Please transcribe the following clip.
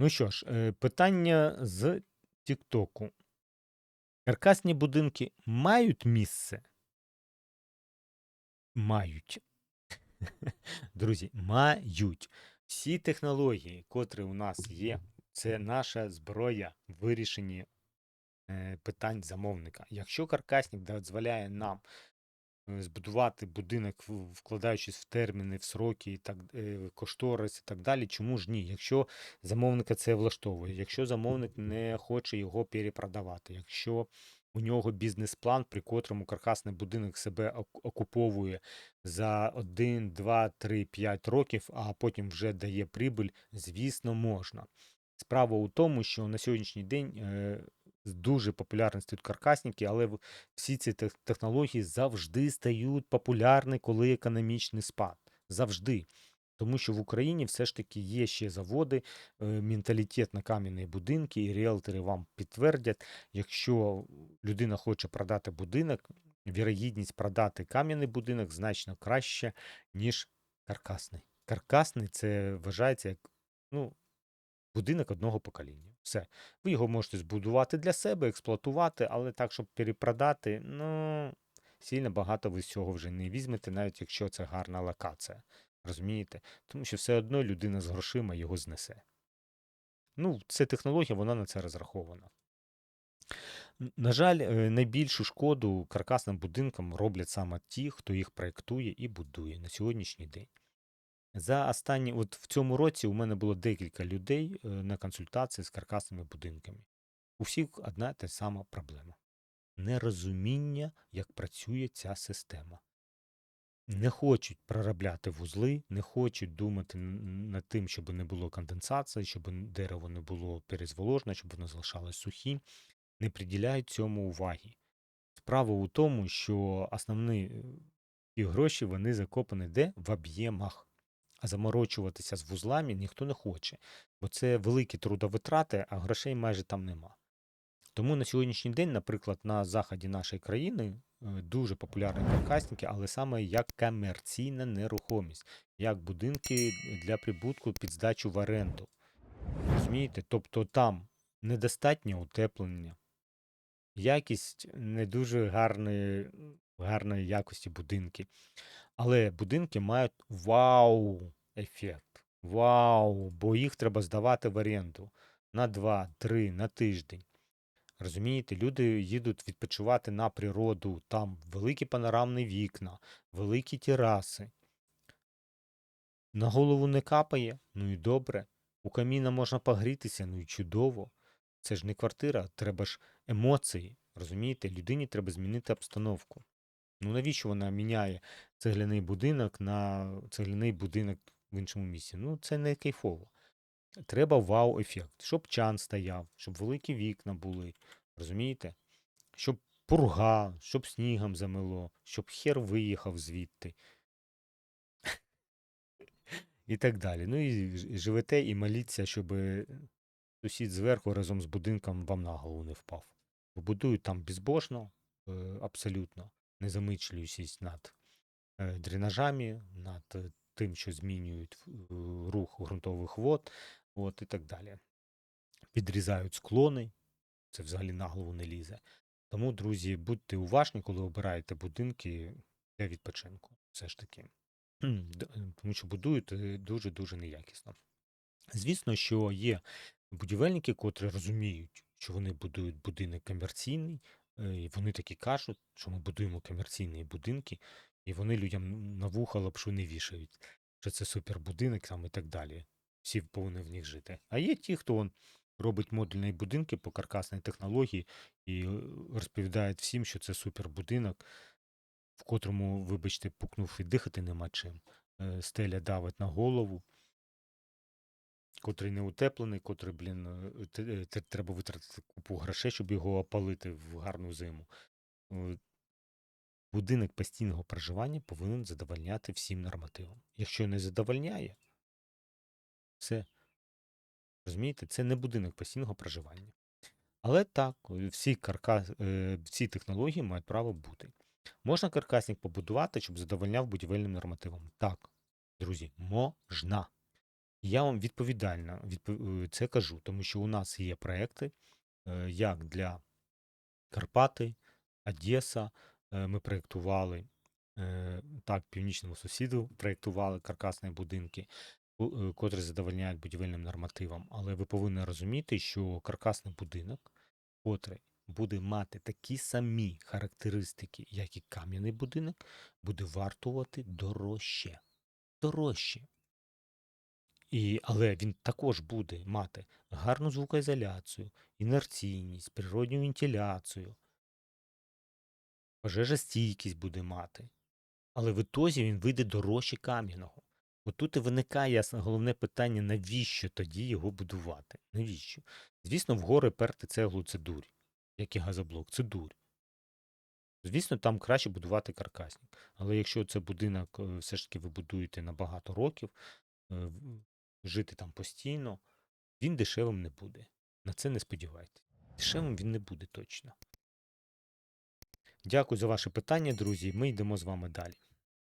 Ну що ж, е, питання з Тіктоку. Каркасні будинки мають місце? Мають. Друзі, мають. Всі технології, котрі у нас є, це наша зброя в вирішенні е, питань замовника. Якщо каркасник дозволяє нам збудувати будинок, вкладаючись в терміни, в сроки, і так, е, кошторис і так далі, чому ж ні? Якщо замовника це влаштовує, якщо замовник не хоче його перепродавати, якщо у нього бізнес-план, при котрому каркасний будинок себе окуповує за 1, 2, 3, 5 років, а потім вже дає прибуль, звісно, можна. Справа у тому, що на сьогоднішній день е, дуже популярні стають каркасники, але всі ці технології завжди стають популярні, коли економічний спад. Завжди. Тому що в Україні все ж таки є ще заводи, е, менталітет на кам'яні будинки, і ріелтори вам підтвердять, якщо людина хоче продати будинок, вірогідність продати кам'яний будинок значно краще, ніж каркасний. Каркасний це вважається як ну, будинок одного покоління. Все. Ви його можете збудувати для себе, експлуатувати, але так, щоб перепродати, ну, сильно багато ви з цього вже не візьмете, навіть якщо це гарна локація. Розумієте? Тому що все одно людина з грошима його знесе. Ну, це технологія, вона на це розрахована. На жаль, е, найбільшу шкоду каркасним будинкам роблять саме ті, хто їх проєктує і будує на сьогоднішній день. За останні, от в цьому році у мене було декілька людей е, на консультації з каркасними будинками. У всіх одна та сама проблема: нерозуміння, як працює ця система. Не хочуть проробляти вузли, не хочуть думати над тим, щоб не було конденсації, щоб дерево не було перезволожене, щоб воно залишалось сухим, не приділяють цьому уваги. Справа у тому, що основні е, гроші вони закопані де? В об'ємах. А заморочуватися з вузлами ніхто не хоче, бо це великі трудовитрати, а грошей майже там нема. Тому на сьогоднішній день, наприклад, на заході нашої країни е, дуже популярні каркасники, але саме як комерційна нерухомість, як будинки для прибутку під здачу в оренду. Розумієте? Тобто там недостатнє утеплення, якість не дуже гарної, гарної якості будинки. Але будинки мають вау-ефект. Вау! Бо їх треба здавати в оренду на 2, 3, на тиждень. Розумієте, люди їдуть відпочивати на природу, там великі панорамні вікна, великі тераси. На голову не капає, ну і добре. У каміна можна погрітися, ну і чудово. Це ж не квартира, треба ж емоції. Розумієте, людині треба змінити обстановку. Ну навіщо вона міняє цегляний будинок на цегляний будинок в іншому місці? Ну, це не кайфово. Треба вау-ефект, щоб чан стояв, щоб великі вікна були. Розумієте? Щоб пурга, щоб снігом замело, щоб хер виїхав звідти. І так далі. Ну і живете і моліться, щоб сусід зверху разом з будинком вам на голову не впав. Бо будують там безбожно, е, абсолютно, не замичлюючись над е, дренажами, над е, тим, що змінюють е, рух ґрунтових вод, от і так далі. Підрізають склони, це взагалі на голову не лізе. Тому, друзі, будьте уважні, коли обираєте будинки для відпочинку. Все ж таки. Тому що будують дуже-дуже неякісно. Звісно, що є будівельники, котрі розуміють, що вони будують будинок комерційний, і вони такі кажуть, що ми будуємо комерційні будинки, і вони людям на вуха лапшу не вішають, що це супербудинок там і так далі. Всі повинні в них жити. А є ті, хто он, робить модульні будинки по каркасній технології і е, розповідають всім, що це супербудинок, в котрому, вибачте, пукнув і дихати нема чим. Е, Стеля давить на голову котрий не утеплений, котрий, блін, е, е, треба витратити купу грошей, щоб його опалити в гарну зиму. Е, Будинок постійного проживання повинен задовольняти всім нормативам. Якщо не задовольняє, все. Розумієте, це не будинок постійного проживання. Але так, всі, каркас, всі технології мають право бути. Можна каркасник побудувати, щоб задовольняв будівельним нормативам? Так, друзі, можна. Я вам відповідально відпо- е, це кажу, тому що у нас є проекти, е, як для Карпати, Одеса. Е, Ми проєктували так, північному сусіду проєктували каркасні будинки, котрі задовольняють будівельним нормативам. Але ви повинні розуміти, що каркасний будинок, котрий буде мати такі самі характеристики, як і кам'яний будинок, буде вартувати дорожче. Дорожче. І, але він також буде мати гарну звукоізоляцію, інерційність, природню вентиляцію, пожежостійкість буде мати. Але в ітозі він вийде дорожче кам'яного. От тут і виникає ясне головне питання, навіщо тоді його будувати? Навіщо? Звісно, в гори перти цеглу це дурь, як і газоблок, це дурь. Звісно, там краще будувати каркасник. Але якщо це будинок е, все ж таки ви будуєте на багато років, е, жити там постійно, він дешевим не буде. На це не сподівайтесь. Дешевим він не буде точно. Дякую за ваше питання, друзі. Ми йдемо з вами далі.